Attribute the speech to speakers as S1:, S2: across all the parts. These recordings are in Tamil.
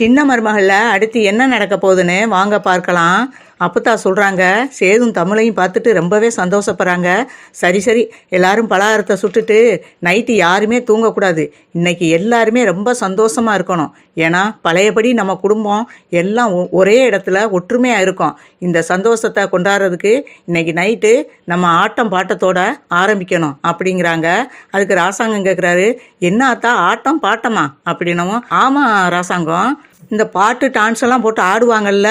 S1: சின்ன மருமகள்ல அடுத்து என்ன நடக்க போகுதுன்னு வாங்க பார்க்கலாம். அப்பத்தா சொல்றாங்க சேதும் தமிழையும் பார்த்துட்டு ரொம்பவே சந்தோஷப்படுறாங்க. சரி சரி எல்லாரும் பலகாரத்தை சுட்டுட்டு நைட்டு யாருமே தூங்கக்கூடாது. இன்னைக்கு எல்லாருமே ரொம்ப சந்தோஷமா இருக்கணும். ஏன்னா பழையபடி நம்ம குடும்பம் எல்லாம் ஒ- ஒரே இடத்துல ஒற்றுமையா இருக்கும். இந்த சந்தோஷத்தை கொண்டாடுறதுக்கு இன்னைக்கு நைட்டு நம்ம ஆட்டம் பாட்டத்தோட ஆரம்பிக்கணும் அப்படிங்கிறாங்க. அதுக்கு ராசாங்கம் கேட்குறாரு என்ன ஆத்தா ஆட்டம் பாட்டமா? அப்படின்னவும் ஆமா ராசாங்கம். இந்த பாட்டு டான்ஸ் எல்லாம் போட்டு ஆடுவாங்கல்ல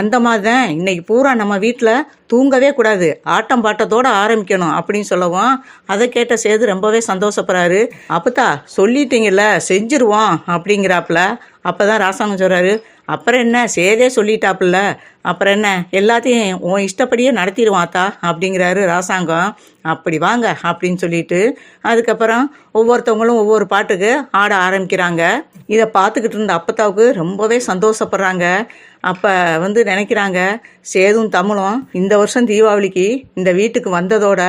S1: அந்த மாதிரி தான் இன்னைக்கு பூரா நம்ம வீட்டில் தூங்கவே கூடாது. ஆட்டம் பாட்டத்தோட ஆரம்பிக்கணும் அப்படின்னு சொல்லவும் அதை கேட்ட சேது ரொம்பவே சந்தோஷப்படுறாரு. அப்பத்தா சொல்லிட்டீங்கல்ல செஞ்சிருவோம் அப்படிங்கிறாப்புல. அப்போ தான் ராசாங்கம் சொல்கிறாரு அப்புறம் என்ன? சேதே சொல்லிட்டாப்புல. அப்புறம் என்ன? எல்லாத்தையும் உன் இஷ்டப்படியே நடத்திடுவான் ஆத்தா அப்படிங்கிறாரு ராசாங்கம். அப்படி வாங்க அப்படின்னு சொல்லிட்டு அதுக்கப்புறம் ஒவ்வொருத்தவங்களும் ஒவ்வொரு பாட்டுக்கு ஆட ஆரம்பிக்கிறாங்க. இதை பார்த்துக்கிட்டு இருந்த அப்பத்தாவுக்கு ரொம்பவே சந்தோஷப்படுறாங்க. அப்போ வந்து நினைக்கிறாங்க சேதும் தமிழும் இந்த வருஷம் தீபாவளிக்கு இந்த வீட்டுக்கு வந்ததோட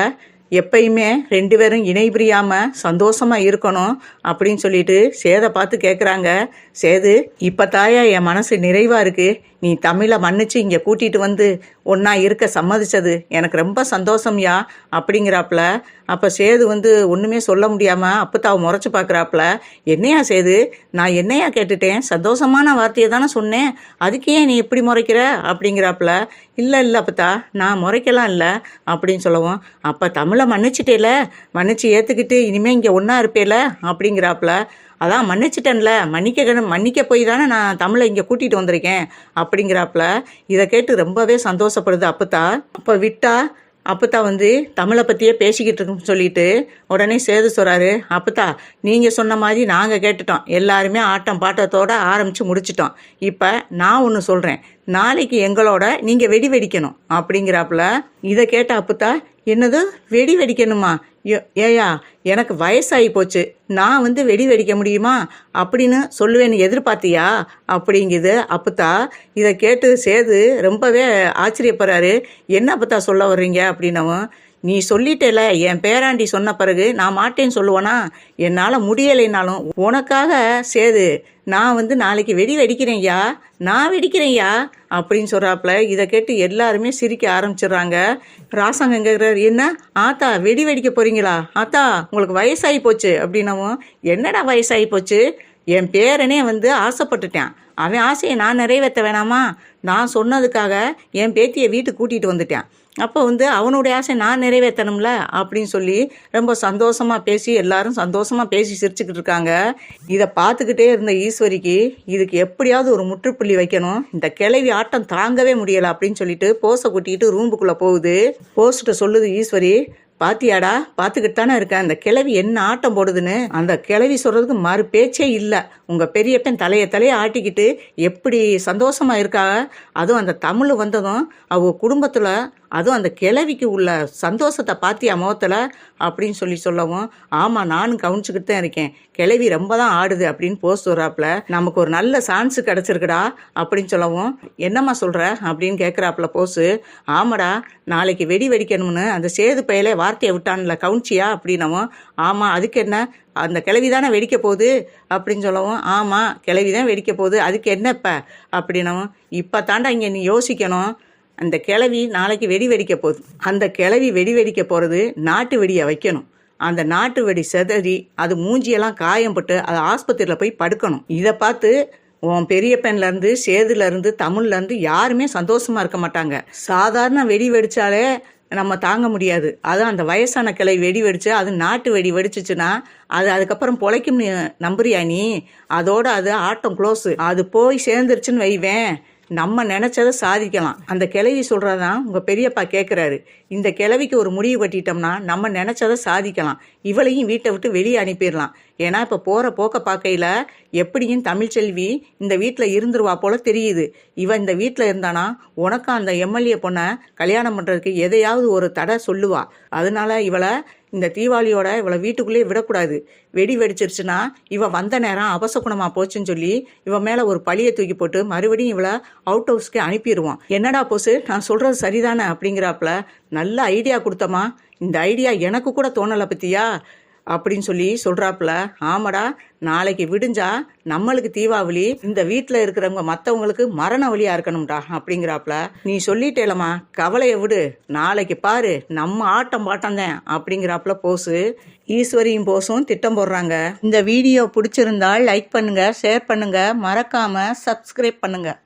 S1: எப்பயுமே ரெண்டு பேரும் இணை பிரியாமல் சந்தோஷமாக இருக்கணும் அப்படின்னு சொல்லிட்டு சேதை பார்த்து கேட்குறாங்க சேது இப்போ தாயா என் மனசு நிறைவாக இருக்குது நீ தமிழை மன்னிச்சு இங்கே கூட்டிகிட்டு வந்து ஒன்றா இருக்க சம்மதிச்சது. எனக்கு ரொம்ப சந்தோஷம்யா அப்படிங்கிறாப்புல அப்போ சேது வந்து ஒன்றுமே சொல்ல முடியாமல் அப்பத்தாவை முறைச்சி பார்க்குறாப்புல என்னையா சேது? நான் என்னையா கேட்டுட்டேன்? சந்தோஷமான வார்த்தையை தானே சொன்னேன். அதுக்கு ஏன் நீ இப்படி முறைக்கிற? அப்படிங்கிறாப்புல இல்லை இல்லை அப்பத்தா நான் முறைக்கலாம் இல்லை அப்படின்னு சொல்லவும் அப்போ தமிழை மன்னிச்சிட்டேல. மன்னிச்சு ஏற்றுக்கிட்டு இனிமேல் இங்கே ஒன்றா இருப்பேல அப்படிங்கிறாப்புல அதான் மன்னிச்சிட்டேன்ல மன்னிக்க மன்னிக்க போய் தானே நான் தமிழை இங்கே கூட்டிகிட்டு வந்திருக்கேன் அப்படிங்கிறாப்புல. இதை கேட்டு ரொம்பவே சந்தோஷப்படுது அப்பத்தா. அப்போ விட்டா அப்பத்தா வந்து தமிழை பற்றியே பேசிக்கிட்டு இருக்குன்னு சொல்லிட்டு உடனே சேது சொல்கிறாரு அப்பத்தா நீங்கள் சொன்ன மாதிரி நாங்கள் கேட்டுட்டோம். எல்லாருமே ஆட்டம் பாட்டத்தோட ஆரம்பித்து முடிச்சிட்டோம். இப்போ நான் ஒன்று சொல்கிறேன் நாளைக்கு எங்களோட நீங்கள் வெடி வெடிக்கணும். அப்படிங்கிறாப்புல. இதை கேட்ட அப்பத்தா என்னது? வெடி வெடிக்கணுமா? ஏயா எனக்கு வயசாகி போச்சு. நான் வந்து வெடி வெடிக்க முடியுமா? அப்படின்னு சொல்லுவேன்னு எதிர்பார்த்தியா? அப்படிங்குது அப்பத்தா இதை கேட்டு சேது ரொம்பவே ஆச்சரியப்படுறாரு. என்ன அப்பத்தா சொல்ல வர்றீங்க? அப்படின்னவும் நீ சொல்லிட்டேல என் பேராண்டி சொன்ன பிறகு நான் மாட்டேன்னு சொல்லுவேனா? என்னால் முடியலைனாலும் உனக்காக சேது நான் வந்து நாளைக்கு வெடி வெடிக்கிறேன்யா நான் வெடிக்கிறேன்யா அப்படின்னு சொல்கிறாப்புல இதை கேட்டு எல்லாருமே சிரிக்க ஆரம்பிச்சிடுறாங்க. ராசாங்கம் கேட்குறாரு என்ன? ஆத்தா வெடி வெடிக்க போகிறீங்களா ஆத்தா உங்களுக்கு வயசாகி போச்சு அப்படின்னவும் என்னடா வயசாகி போச்சு? என் பேரனே வந்து ஆசைப்பட்டுட்டான். அவன் ஆசையை நான் நிறைவேற்ற வேணாமா? நான் சொன்னதுக்காக என் பேத்தியை வீட்டுக்கு கூட்டிகிட்டு வந்துட்டேன். அப்போ வந்து அவனுடைய ஆசை நான் நிறைவேற்றணும்ல? அப்படின்னு சொல்லி ரொம்ப சந்தோஷமாக பேசி எல்லாரும் சந்தோஷமாக பேசி சிரிச்சுக்கிட்டு இருக்காங்க. இதை பார்த்துக்கிட்டே இருந்த ஈஸ்வரிக்கு இதுக்கு எப்படியாவது ஒரு முற்றுப்புள்ளி வைக்கணும். இந்த கிளவி ஆட்டம் தாங்கவே முடியலை அப்படின்னு சொல்லிட்டு போஸை கூட்டிகிட்டு ரூமுக்குள்ளே போகுது. போஸ்ட்டு சொல்லுது ஈஸ்வரி பாத்தியாடா? பார்த்துக்கிட்டு தானே இருக்கேன் அந்த கிளவி என்ன ஆட்டம் போடுதுன்னு? அந்த கிளவி சொல்றதுக்கு மறு பேச்சே இல்லை. உங்க பெரியப்பன் தலைய தலைய ஆட்டிக்கிட்டு எப்படி சந்தோஷமா இருக்கா? அதுவும் அந்த தமிழ் வந்ததும் அவங்க குடும்பத்துல அதுவும் அந்த கிளவிக்கு உள்ள சந்தோஷத்தை பாத்தியா முகத்துல? அப்படின்னு சொல்லி சொல்லவும் ஆமா நானும் கவனிச்சுக்கிட்டு தான் இருக்கேன். கிளவி ரொம்ப தான் ஆடுது அப்படின்னு போஸ்ட் வர்றாப்புல. நமக்கு ஒரு நல்ல சான்ஸ் கிடைச்சிருக்குடா அப்படின்னு சொல்லவும் என்னம்மா சொல்ற? அப்படின்னு கேட்குறாப்புல போஸு ஆமாடா நாளைக்கு வெடி வெடிக்கணும்னு அந்த சேது பயலே வார்த்தையை விட்டான்ல கவுன்ச்சியா அப்படின்னவும் ஆமாம் அதுக்கு என்ன? அந்த கிளவி தானே வெடிக்க போகுது அப்படின்னு சொல்லவும் ஆமாம் கிளவி தான் வெடிக்க போகுது அதுக்கு என்ன இப்போ? அப்படின்னவும் இப்போ தாண்டா இங்கே நீ யோசிக்கணும். அந்த கிளவி நாளைக்கு வெடி வெடிக்க போகுது. அந்த கிளவி வெடி வெடிக்க போகிறது நாட்டு வெடியை வைக்கணும். அந்த நாட்டு வெடி செதறி அது மூஞ்சியெல்லாம் காயம்பட்டு அது ஆஸ்பத்திரியில் போய் படுக்கணும். இதை பார்த்து உன் பெரியப்பன்லேருந்து சேதுலேருந்து தமிழ்லேருந்து யாருமே சந்தோஷமா இருக்க மாட்டாங்க. சாதாரண வெடி வெடித்தாலே நம்ம தாங்க முடியாது. அதுவும் அந்த வயசான கிளை வெடி வெடிச்சு அது நாட்டு வெடி வெடிச்சிச்சுன்னா அது அதுக்கப்புறம் பொழைக்கும் நம்புறியா நீ? அதோட அது ஆட்டம் க்ளோஸு அது போய் சேர்ந்துருச்சுன்னு வைவேன். நம்ம நினச்சதை சாதிக்கலாம். அந்த கிளவி சொல்கிறதான் உங்கள் பெரியப்பா கேட்குறாரு இந்த கிளவிக்கு ஒரு முடிவு கட்டிட்டோம்னா நம்ம நினச்சதை சாதிக்கலாம். இவளையும் வீட்டை விட்டு வெளியே அனுப்பிடலாம். ஏன்னா இப்போ போகிற போக்க பார்க்கையில் எப்படியும் தமிழ்ச்செல்வி இந்த வீட்டில் இருந்துருவா போல தெரியுது. இவன் இந்த வீட்டில் இருந்தானா? உனக்கு அந்த எம்எல்ஏ பொண்ணை கல்யாணம் பண்ணுறதுக்கு எதையாவது ஒரு தடை சொல்லுவா. அதனால இவளை இந்த தீபாவளியோட இவளை வீட்டுக்குள்ளேயே விடக்கூடாது. வெடி வெடிச்சிருச்சுன்னா இவன் வந்த நேரம் அபசகுணமாக போச்சுன்னு சொல்லி இவன் மேலே ஒரு பழியை தூக்கி போட்டு மறுபடியும் இவளை அவுட் ஹவுஸ்க்கு அனுப்பிடுவான். என்னடா போசு நான் சொல்கிறது சரிதானே அப்படிங்கிறாப்புல நல்ல ஐடியா கொடுத்தமா இந்த ஐடியா எனக்கு கூட தோணலை பற்றியா அப்படின்னு சொல்லி சொல்கிறாப்புல ஆமாடா நாளைக்கு விடிஞ்சா நம்மளுக்கு தீபாவளி இந்த வீட்டில் இருக்கிறவங்க மற்றவங்களுக்கு மரண வழியாக இருக்கணும்டா அப்படிங்கிறாப்புல. நீ சொல்லிட்டேலம்மா கவலையை விடு நாளைக்கு பாரு நம்ம ஆட்டம் பாட்டம் தான் அப்படிங்கிறாப்புல போஸு ஈஸ்வரியும் போஸும் திட்டம் போடுறாங்க. இந்த வீடியோ பிடிச்சிருந்தால் லைக் பண்ணுங்கள் ஷேர் பண்ணுங்கள் மறக்காமல் சப்ஸ்கிரைப் பண்ணுங்கள்